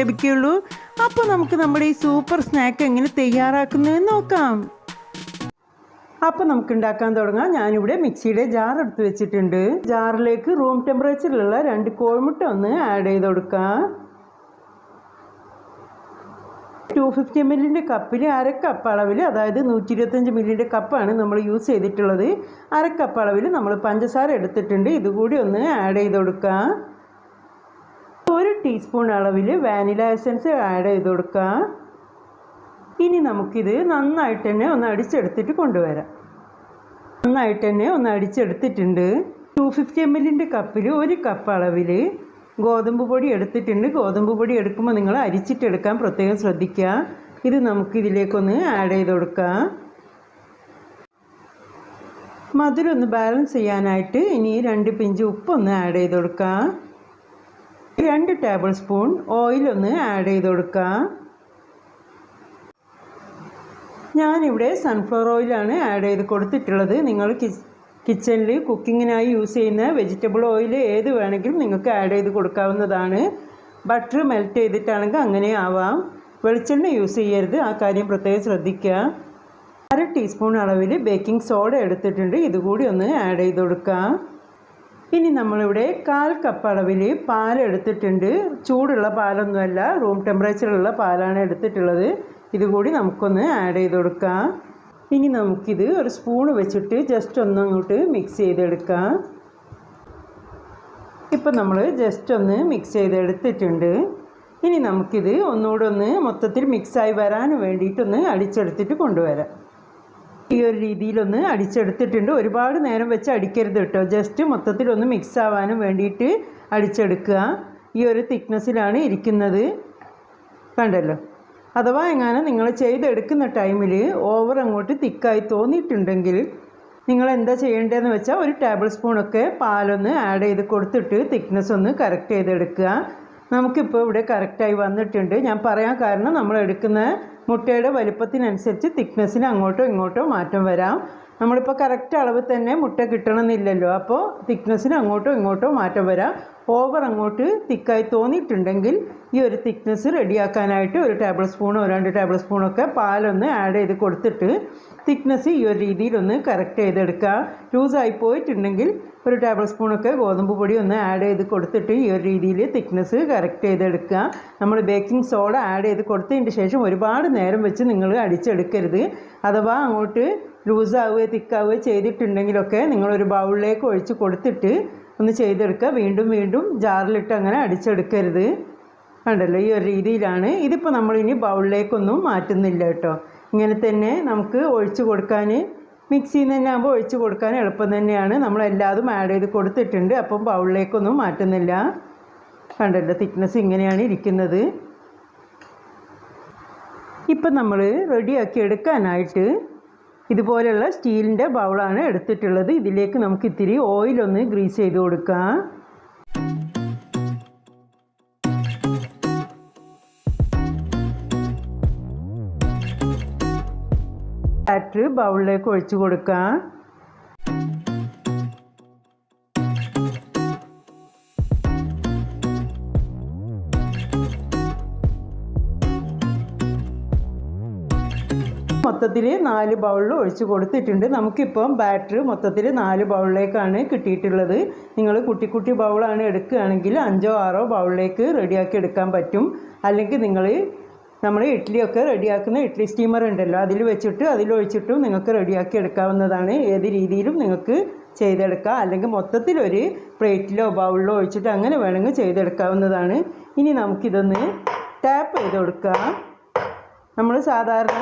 ലഭിക്കുകയുള്ളൂ അപ്പോൾ നമുക്ക് നമ്മുടെ ഈ സൂപ്പർ സ്നാക്ക് എങ്ങനെ തയ്യാറാക്കുന്നതെന്ന് നോക്കാം. അപ്പോൾ നമുക്ക് ഉണ്ടാക്കാൻ തുടങ്ങാം. ഞാനിവിടെ മിക്സിയുടെ ജാർ എടുത്ത് വെച്ചിട്ടുണ്ട്. ജാറിലേക്ക് റൂം ടെമ്പറേച്ചറിലുള്ള രണ്ട് കോഴിമുട്ട ഒന്ന് ആഡ് ചെയ്ത് കൊടുക്കാം. ടു ഫിഫ്റ്റി എം എല്ലിന്റെ കപ്പിൽ അര കപ്പ് അളവിൽ അതായത് നൂറ്റി ഇരുപത്തഞ്ച് മില്ലിന്റെ കപ്പാണ് നമ്മൾ യൂസ് ചെയ്തിട്ടുള്ളത്. അര കപ്പ് അളവിൽ നമ്മൾ പഞ്ചസാര എടുത്തിട്ടുണ്ട്. ഇതുകൂടി ഒന്ന് ആഡ് ചെയ്ത് കൊടുക്കാം. ഒരു ടീസ്പൂൺ അളവിൽ വാനില എസൻസ് ആഡ് ചെയ്ത് കൊടുക്കുക ഇനി നമുക്കിത് നന്നായിട്ട് തന്നെ ഒന്ന് അടിച്ചെടുത്തിട്ട് കൊണ്ടുവരാം. നന്നായിട്ട് തന്നെ ഒന്ന് അടിച്ചെടുത്തിട്ടുണ്ട്. ടു ഫിഫ്റ്റി എം എല്ലിന്റെ കപ്പിൽ ഒരു കപ്പ് അളവിൽ ഗോതമ്പ് പൊടി എടുത്തിട്ടുണ്ട്. ഗോതമ്പ് പൊടി എടുക്കുമ്പോൾ നിങ്ങൾ അരിച്ചിട്ടെടുക്കാൻ പ്രത്യേകം ശ്രദ്ധിക്കുക. ഇത് നമുക്ക് ഇതിലേക്കൊന്ന് ആഡ് ചെയ്ത് കൊടുക്കാം. മധുരം ഒന്ന് ബാലൻസ് ചെയ്യാനായിട്ട് ഇനി രണ്ട് പിഞ്ച് ഉപ്പൊന്ന് ആഡ് ചെയ്ത് കൊടുക്കാം. രണ്ട് ടേബിൾ സ്പൂൺ ഓയിലൊന്ന് ആഡ് ചെയ്ത് കൊടുക്കാം. ഞാനിവിടെ സൺഫ്ലവർ ഓയിലാണ് ആഡ് ചെയ്ത് കൊടുത്തിട്ടുള്ളത്. നിങ്ങൾ കിച്ചണിൽ കുക്കിങ്ങിനായി യൂസ് ചെയ്യുന്ന വെജിറ്റബിൾ ഓയിൽ ഏത് വേണമെങ്കിലും നിങ്ങൾക്ക് ആഡ് ചെയ്ത് കൊടുക്കാവുന്നതാണ്. ബട്ടർ മെൽറ്റ് ചെയ്തിട്ടാണെങ്കിൽ അങ്ങനെ ആവാം. വെളിച്ചെണ്ണ യൂസ് ചെയ്യരുത്. ആ കാര്യം പ്രത്യേകം ശ്രദ്ധിക്കുക അര ടീസ്പൂൺ അളവിൽ ബേക്കിംഗ് സോഡ എടുത്തിട്ടുണ്ട്. ഇതുകൂടി ഒന്ന് ആഡ് ചെയ്ത് കൊടുക്കാം. ഇനി നമ്മളിവിടെ കാൽ കപ്പ് അളവിൽ പാൽ എടുത്തിട്ടുണ്ട്. ചൂടുള്ള പാലൊന്നുമല്ല റൂം ടെമ്പറേച്ചറുള്ള പാലാണ് എടുത്തിട്ടുള്ളത്. ഇതുകൂടി നമുക്കൊന്ന് ആഡ് ചെയ്ത് കൊടുക്കാം. ഇനി നമുക്കിത് ഒരു സ്പൂൺ വെച്ചിട്ട് ജസ്റ്റ് ഒന്ന് അങ്ങോട്ട് മിക്സ് ചെയ്തെടുക്കാം. ഇപ്പം നമ്മൾ ജസ്റ്റ് ഒന്ന് മിക്സ് ചെയ്തെടുത്തിട്ടുണ്ട്. ഇനി നമുക്കിത് ഒന്നുകൂടെ ഒന്ന് മൊത്തത്തിൽ മിക്സായി വരാൻ വേണ്ടിയിട്ടൊന്ന് അടിച്ചെടുത്തിട്ട് കൊണ്ടുവരാം. ഈ ഒരു രീതിയിലൊന്ന് അടിച്ചെടുത്തിട്ടുണ്ട്. ഒരുപാട് നേരം വെച്ച് അടിക്കരുത് കേട്ടോ. ജസ്റ്റ് മൊത്തത്തിലൊന്ന് മിക്സ് ആവാനും വേണ്ടിയിട്ട് അടിച്ചെടുക്കുക. ഈ ഒരു തിക്നെസ്സിലാണ് ഇരിക്കുന്നത്. കണ്ടല്ലോ? അഥവാ എങ്ങാനും നിങ്ങൾ ചെയ്തെടുക്കുന്ന ടൈമിൽ ഓവർ അങ്ങോട്ട് തിക്കായി തോന്നിയിട്ടുണ്ടെങ്കിൽ നിങ്ങൾ എന്താ ചെയ്യേണ്ടതെന്ന് വെച്ചാൽ ഒരു ടേബിൾ സ്പൂണൊക്കെ പാലൊന്ന് ആഡ് ചെയ്ത് കൊടുത്തിട്ട് തിക്നെസ് ഒന്ന് കറക്റ്റ് ചെയ്തെടുക്കുക. നമുക്കിപ്പോൾ ഇവിടെ കറക്റ്റായി വന്നിട്ടുണ്ട്. ഞാൻ പറയാൻ കാരണം നമ്മൾ എടുക്കുന്ന മുട്ടയുടെ വലുപ്പത്തിനനുസരിച്ച് തിക്നെസ്സിന് അങ്ങോട്ടോ ഇങ്ങോട്ടോ മാറ്റം വരാം. നമ്മളിപ്പോൾ കറക്റ്റ് അളവ് തന്നെ മുട്ട കിട്ടണമെന്നില്ലല്ലോ. അപ്പോൾ തിക്നെസ്സിന് അങ്ങോട്ടോ ഇങ്ങോട്ടോ മാറ്റം വരാം. ഓവർ അങ്ങോട്ട് തിക്കായി തോന്നിയിട്ടുണ്ടെങ്കിൽ ഈ ഒരു തിക്നെസ് റെഡിയാക്കാനായിട്ട് ഒരു ടേബിൾ സ്പൂണോ രണ്ട് ടേബിൾ സ്പൂണൊക്കെ പാലൊന്ന് ആഡ് ചെയ്ത് കൊടുത്തിട്ട് തിക്നെസ് ഈ ഒരു രീതിയിലൊന്ന് കറക്റ്റ് ചെയ്തെടുക്കുക. ലൂസായി പോയിട്ടുണ്ടെങ്കിൽ ഒരു ടേബിൾ സ്പൂണൊക്കെ ഗോതമ്പ് പൊടി ഒന്ന് ആഡ് ചെയ്ത് കൊടുത്തിട്ട് ഈ ഒരു രീതിയിൽ തിക്നെസ് കറക്റ്റ് ചെയ്തെടുക്കുക. നമ്മൾ ബേക്കിംഗ് സോഡ ആഡ് ചെയ്ത് കൊടുത്തതിന് ശേഷം ഒരുപാട് നേരം വെച്ച് നിങ്ങൾ അടിച്ചെടുക്കരുത്. അഥവാ അങ്ങോട്ട് ലൂസാവുകയോ തിക്കാവുകയോ ചെയ്തിട്ടുണ്ടെങ്കിലൊക്കെ നിങ്ങളൊരു ബൗളിലേക്ക് ഒഴിച്ച് കൊടുത്തിട്ട് ഒന്ന് ചെയ്തെടുക്കുക. വീണ്ടും വീണ്ടും ജാറിലിട്ട് അങ്ങനെ അടിച്ചെടുക്കരുത്. കണ്ടല്ലോ ഈ ഒരു രീതിയിലാണ്. ഇതിപ്പോൾ നമ്മളിനി ബൗളിലേക്കൊന്നും മാറ്റുന്നില്ല കേട്ടോ. ഇങ്ങനെ തന്നെ നമുക്ക് ഒഴിച്ചു കൊടുക്കാൻ മിക്സിയിൽ നിന്ന് തന്നെ ആകുമ്പോൾ ഒഴിച്ചു കൊടുക്കാൻ എളുപ്പം തന്നെയാണ്. നമ്മളെല്ലാതും ആഡ് ചെയ്ത് കൊടുത്തിട്ടുണ്ട്. അപ്പം ബൗളിലേക്കൊന്നും മാറ്റുന്നില്ല. കണ്ടല്ലോ തിക്നെസ് ഇങ്ങനെയാണ് ഇരിക്കുന്നത്. ഇപ്പം നമ്മൾ റെഡിയാക്കി എടുക്കാനായിട്ട് ഇതുപോലെയുള്ള സ്റ്റീലിന്റെ ബൗളാണ് എടുത്തിട്ടുള്ളത്. ഇതിലേക്ക് നമുക്ക് ഇത്തിരി ഓയിലൊന്ന് ഗ്രീസ് ചെയ്ത് കൊടുക്കാം. ബൗളിലേക്ക് ഒഴിച്ചു കൊടുക്കാം. മൊത്തത്തിൽ നാല് ബൗളിൽ ഒഴിച്ച് കൊടുത്തിട്ടുണ്ട്. നമുക്കിപ്പം ബാറ്റർ മൊത്തത്തിൽ നാല് ബൗളിലേക്കാണ് കിട്ടിയിട്ടുള്ളത്. നിങ്ങൾ കുട്ടി കുട്ടി ബൗളാണ് എടുക്കുകയാണെങ്കിൽ അഞ്ചോ ആറോ ബൗളിലേക്ക് റെഡിയാക്കി എടുക്കാൻ പറ്റും. അല്ലെങ്കിൽ നിങ്ങൾ നമ്മൾ ഇഡ്ഡലിയൊക്കെ റെഡിയാക്കുന്ന ഇഡ്ഡലി സ്റ്റീമർ ഉണ്ടല്ലോ അതിൽ വെച്ചിട്ട് അതിലൊഴിച്ചിട്ടും നിങ്ങൾക്ക് റെഡിയാക്കി എടുക്കാവുന്നതാണ്. ഏത് രീതിയിലും നിങ്ങൾക്ക് ചെയ്തെടുക്കാം. അല്ലെങ്കിൽ മൊത്തത്തിൽ ഒരു പ്ലേറ്റിലോ ബൗളിലോ ഒഴിച്ചിട്ട് അങ്ങനെ വേണമെങ്കിൽ ചെയ്തെടുക്കാവുന്നതാണ്. ഇനി നമുക്കിതൊന്ന് ടാപ്പ് ചെയ്ത് കൊടുക്കാം. നമ്മൾ സാധാരണ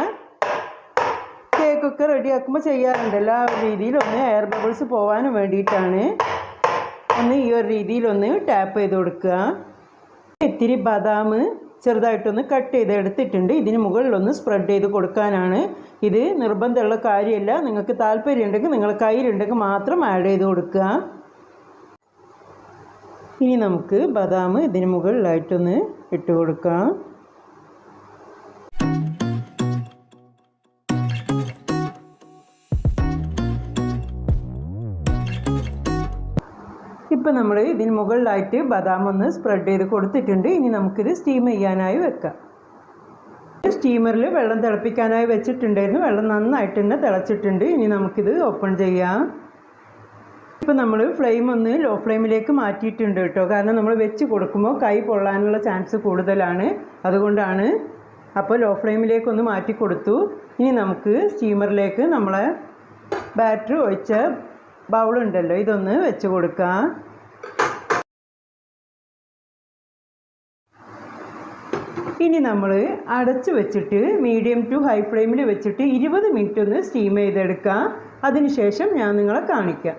കേക്കൊക്കെ റെഡിയാക്കുമ്പോൾ ചെയ്യാറുണ്ട്. എല്ലാ രീതിയിലൊന്ന് എയർ ബബിൾസ് പോകാനും വേണ്ടിയിട്ടാണ്. ഒന്ന് ഈ ഒരു രീതിയിലൊന്ന് ടാപ്പ് ചെയ്ത് കൊടുക്കുക. ഇത്തിരി ബദാം ചെറുതായിട്ടൊന്ന് കട്ട് ചെയ്ത് എടുത്തിട്ടുണ്ട്. ഇതിന് മുകളിലൊന്ന് സ്പ്രെഡ് ചെയ്ത് കൊടുക്കാനാണ്. ഇത് നിർബന്ധമുള്ള കാര്യമല്ല. നിങ്ങൾക്ക് താല്പര്യമുണ്ടെങ്കിൽ നിങ്ങൾ കയ്യിലുണ്ടെങ്കിൽ മാത്രം ആഡ് ചെയ്ത് കൊടുക്കുക. ഇനി നമുക്ക് ബദാം ഇതിന് മുകളിലായിട്ടൊന്ന് ഇട്ട് കൊടുക്കാം. ഇപ്പം നമ്മൾ ഇതിന് മുകളിലായിട്ട് ബദാം ഒന്ന് സ്പ്രെഡ് ചെയ്ത് കൊടുത്തിട്ടുണ്ട്. ഇനി നമുക്കിത് സ്റ്റീം ചെയ്യാനായി വെക്കാം. സ്റ്റീമറിൽ വെള്ളം തിളപ്പിക്കാനായി വെച്ചിട്ടുണ്ടായിരുന്നു. വെള്ളം നന്നായിട്ട് തന്നെ തിളച്ചിട്ടുണ്ട്. ഇനി നമുക്കിത് ഓപ്പൺ ചെയ്യാം. ഇപ്പം നമ്മൾ ഫ്ലെയിം ഒന്ന് ലോ ഫ്ലെയിമിലേക്ക് മാറ്റിയിട്ടുണ്ട് കേട്ടോ. കാരണം നമ്മൾ വെച്ച് കൊടുക്കുമ്പോൾ കൈ പൊള്ളാനുള്ള ചാൻസ് കൂടുതലാണ്. അതുകൊണ്ടാണ് അപ്പോൾ ലോ ഫ്ലെയിമിലേക്ക് ഒന്ന് മാറ്റി കൊടുത്തു. ഇനി നമുക്ക് സ്റ്റീമറിലേക്ക് നമ്മളെ ബാറ്ററി ഒഴിച്ച ബൗളുണ്ടല്ലോ ഇതൊന്ന് വെച്ച് കൊടുക്കാം. ഇനി നമ്മൾ അടച്ചു വെച്ചിട്ട് മീഡിയം ടു ഹൈ ഫ്ലെയിമിൽ വെച്ചിട്ട് ഇരുപത് മിനിറ്റ് ഒന്ന് സ്റ്റീം ചെയ്തെടുക്കാം. അതിനുശേഷം ഞാൻ നിങ്ങളെ കാണിക്കാം.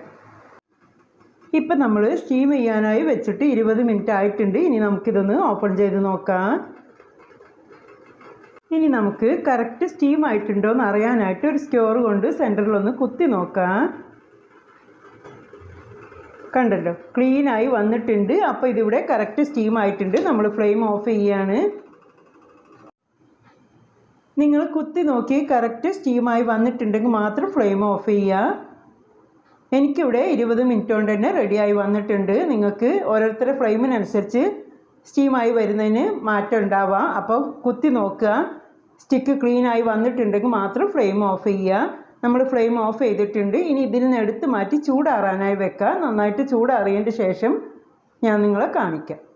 ഇപ്പം നമ്മൾ സ്റ്റീം ചെയ്യാനായി വെച്ചിട്ട് ഇരുപത് മിനിറ്റ് ആയിട്ടുണ്ട്. ഇനി നമുക്കിതൊന്ന് ഓപ്പൺ ചെയ്ത് നോക്കാം. ഇനി നമുക്ക് കറക്റ്റ് സ്റ്റീം ആയിട്ടുണ്ടോ എന്ന് അറിയാനായിട്ട് ഒരു സ്റ്റോർ കൊണ്ട് സെന്ററിലൊന്ന് കുത്തി നോക്കാം. കണ്ടല്ലോ ക്ലീനായി വന്നിട്ടുണ്ട്. അപ്പോൾ ഇതിവിടെ കറക്റ്റ് സ്റ്റീം ആയിട്ടുണ്ട്. നമ്മൾ ഫ്ലെയിം ഓഫ് ചെയ്യാണ്. നിങ്ങൾ കുത്തി നോക്കി കറക്റ്റ് സ്റ്റീമായി വന്നിട്ടുണ്ടെങ്കിൽ മാത്രം ഫ്ലെയിം ഓഫ് ചെയ്യുക. എനിക്കിവിടെ ഇരുപത് മിനിറ്റ് കൊണ്ട് തന്നെ റെഡിയായി വന്നിട്ടുണ്ട്. നിങ്ങൾക്ക് ഓരോരുത്തരുടെ ഫ്ലെയിമിനനുസരിച്ച് സ്റ്റീമായി വരുന്നതിന് മാറ്റം ഉണ്ടാവാം. അപ്പോൾ കുത്തി നോക്കുക. സ്റ്റിക്ക് ക്ലീനായി വന്നിട്ടുണ്ടെങ്കിൽ മാത്രം ഫ്ലെയിം ഓഫ് ചെയ്യുക. നമ്മൾ ഫ്ലെയിം ഓഫ് ചെയ്തിട്ടുണ്ട്. ഇനി ഇതിൽ നിന്ന് എടുത്ത് മാറ്റി ചൂടാറാനായി വെക്കുക. നന്നായിട്ട് ചൂടാറിയതിന്റെ ശേഷം ഞാൻ നിങ്ങളെ കാണിക്കാം.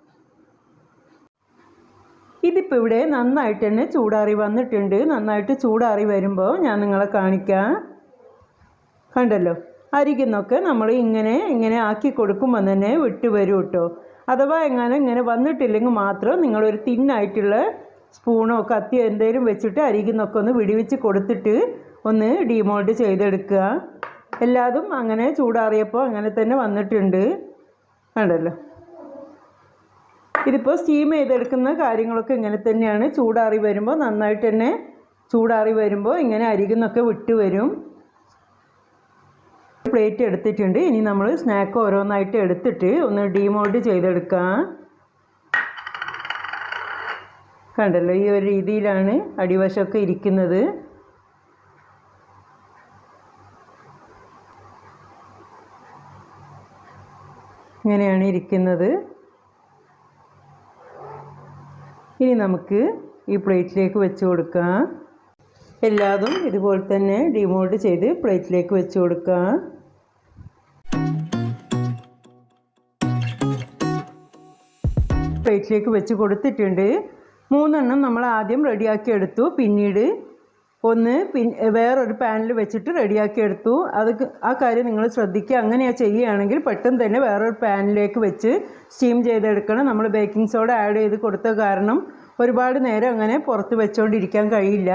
ഇതിപ്പോൾ ഇവിടെ നന്നായിട്ട് തന്നെ ചൂടാറി വന്നിട്ടുണ്ട്. നന്നായിട്ട് ചൂടാറി വരുമ്പോൾ ഞാൻ നിങ്ങളെ കാണിക്കാം. കണ്ടല്ലോ? അരികുന്നൊക്കെ നമ്മൾ ഇങ്ങനെ ഇങ്ങനെ ആക്കി കൊടുക്കുമ്പോൾ തന്നെ വിട്ട് വരും കേട്ടോ. അഥവാ എങ്ങനെ ഇങ്ങനെ വന്നിട്ടില്ലെങ്കിൽ മാത്രം നിങ്ങളൊരു തിന്നായിട്ടുള്ള സ്പൂണോ കത്തിയോ എന്തെങ്കിലും വെച്ചിട്ട് അരികുന്നൊക്കെ ഒന്ന് വിടിവിച്ച് കൊടുത്തിട്ട് ഒന്ന് ഡീമോൾഡ് ചെയ്തെടുക്കുക. എല്ലാതും അങ്ങനെ ചൂടാറിയപ്പോൾ അങ്ങനെ തന്നെ വന്നിട്ടുണ്ട്. കണ്ടല്ലോ? ഇതിപ്പോൾ സ്റ്റീം ചെയ്തെടുക്കുന്ന കാര്യങ്ങളൊക്കെ ഇങ്ങനെ തന്നെയാണ്. ചൂടാറി വരുമ്പോൾ നന്നായിട്ട് തന്നെ ചൂടാറി വരുമ്പോൾ ഇങ്ങനെ അരികുന്നൊക്കെ വിട്ട് വരും. പ്ലേറ്റ് എടുത്തിട്ടുണ്ട്. ഇനി നമ്മൾ സ്നാക്ക് ഓരോന്നായിട്ട് എടുത്തിട്ട് ഒന്ന് ഡീമോൾഡ് ചെയ്തെടുക്കാം. കണ്ടല്ലോ ഈ ഒരു രീതിയിലാണ് അടിവശമൊക്കെ ഇരിക്കുന്നത്. ഇങ്ങനെയാണ് ഇരിക്കുന്നത്. ഇനി നമുക്ക് ഈ പ്ലേറ്റിലേക്ക് വെച്ച് കൊടുക്കാം. എല്ലാതും ഇതുപോലെ തന്നെ ഡിമോൾഡ് ചെയ്ത് പ്ലേറ്റിലേക്ക് വെച്ച് കൊടുക്കാം. പ്ലേറ്റിലേക്ക് വെച്ച് കൊടുത്തിട്ടുണ്ട്. മൂന്നെണ്ണം നമ്മൾ ആദ്യം റെഡിയാക്കി എടുത്തു. പിന്നീട് ഒന്ന് പിൻ വേറൊരു പാനിൽ വെച്ചിട്ട് റെഡിയാക്കി എടുത്തു. അത് ആ കാര്യം നിങ്ങൾ ശ്രദ്ധിക്കുക. അങ്ങനെയാണ് ചെയ്യുകയാണെങ്കിൽ പെട്ടെന്ന് തന്നെ വേറൊരു പാനിലേക്ക് വെച്ച് സ്റ്റീം ചെയ്തെടുക്കണം. നമ്മൾ ബേക്കിംഗ് സോഡ ആഡ് ചെയ്ത് കൊടുത്ത കാരണം ഒരുപാട് നേരം അങ്ങനെ പുറത്ത് വെച്ചുകൊണ്ടിരിക്കാൻ കഴിയില്ല.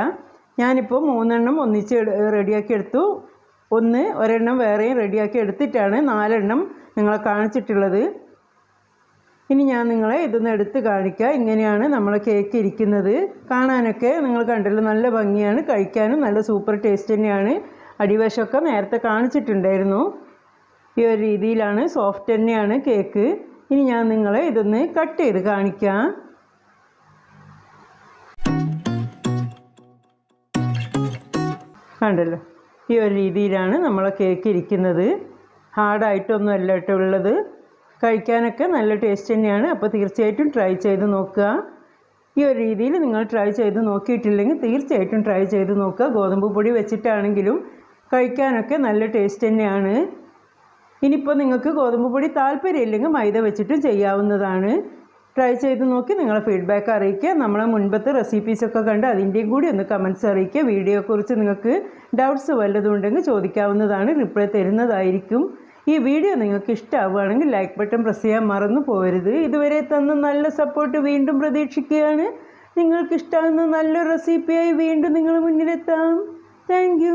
ഞാനിപ്പോൾ മൂന്നെണ്ണം ഒന്നിച്ച് റെഡിയാക്കി എടുത്തു. ഒന്ന് ഒരെണ്ണം വേറെയും റെഡിയാക്കി എടുത്തിട്ടാണ് നാലെണ്ണം നിങ്ങളെ കാണിച്ചിട്ടുള്ളത്. ഇനി ഞാൻ നിങ്ങളെ ഇതൊന്ന് എടുത്ത് കാണിക്കാം. ഇങ്ങനെയാണ് നമ്മളെ കേക്ക് ഇരിക്കുന്നത്. കാണാനൊക്കെ നിങ്ങൾ കണ്ടല്ലോ നല്ല ഭംഗിയാണ്. കഴിക്കാനും നല്ല സൂപ്പർ ടേസ്റ്റ് തന്നെയാണ്. അടിവശമൊക്കെ നേരത്തെ കാണിച്ചിട്ടുണ്ടായിരുന്നു. ഈ ഒരു രീതിയിലാണ് സോഫ്റ്റ് തന്നെയാണ് കേക്ക് ഇനി ഞാൻ നിങ്ങളെ ഇതൊന്ന് കട്ട് ചെയ്ത് കാണിക്കാം. കണ്ടല്ലോ ഈ ഒരു രീതിയിലാണ് നമ്മളെ കേക്ക് ഇരിക്കുന്നത്. ഹാർഡായിട്ടൊന്നും അല്ല കേട്ടോ ഉള്ളത്. കഴിക്കാനൊക്കെ നല്ല ടേസ്റ്റ് തന്നെയാണ്. അപ്പോൾ തീർച്ചയായിട്ടും ട്രൈ ചെയ്ത് നോക്കുക. ഈ ഒരു രീതിയിൽ നിങ്ങൾ ട്രൈ ചെയ്ത് നോക്കിയിട്ടില്ലെങ്കിൽ തീർച്ചയായിട്ടും ട്രൈ ചെയ്ത് നോക്കുക. ഗോതമ്പ് പൊടി വെച്ചിട്ടാണെങ്കിലും കഴിക്കാനൊക്കെ നല്ല ടേസ്റ്റ് തന്നെയാണ്. ഇനിയിപ്പോൾ നിങ്ങൾക്ക് ഗോതമ്പ് പൊടി താല്പര്യമില്ലെങ്കിൽ മൈദ വെച്ചിട്ടും ചെയ്യാവുന്നതാണ്. ട്രൈ ചെയ്ത് നോക്കി നിങ്ങളെ ഫീഡ്ബാക്ക് അറിയിക്കുക. നമ്മളെ മുൻപത്തെ റെസിപ്പീസൊക്കെ കണ്ട് അതിന്റെയും കൂടി ഒന്ന് കമൻസ് അറിയിക്കുക. വീഡിയോയെക്കുറിച്ച് നിങ്ങൾക്ക് ഡൗട്ട്സ് വല്ലതും ഉണ്ടെങ്കിൽ ചോദിക്കാവുന്നതാണ്. റിപ്ലൈ തരുന്നതായിരിക്കും. ഈ വീഡിയോ നിങ്ങൾക്ക് ഇഷ്ടമാവുകയാണെങ്കിൽ ലൈക്ക് ബട്ടൺ പ്രസ് ചെയ്യാൻ മറന്നു പോകരുത്. ഇതുവരെ തന്ന നല്ല സപ്പോർട്ട് വീണ്ടും പ്രതീക്ഷിക്കുകയാണ്. നിങ്ങൾക്ക് ഇഷ്ടമാകുന്ന നല്ല റെസിപ്പിയായി വീണ്ടും നിങ്ങൾ മുന്നിലെത്താം. താങ്ക്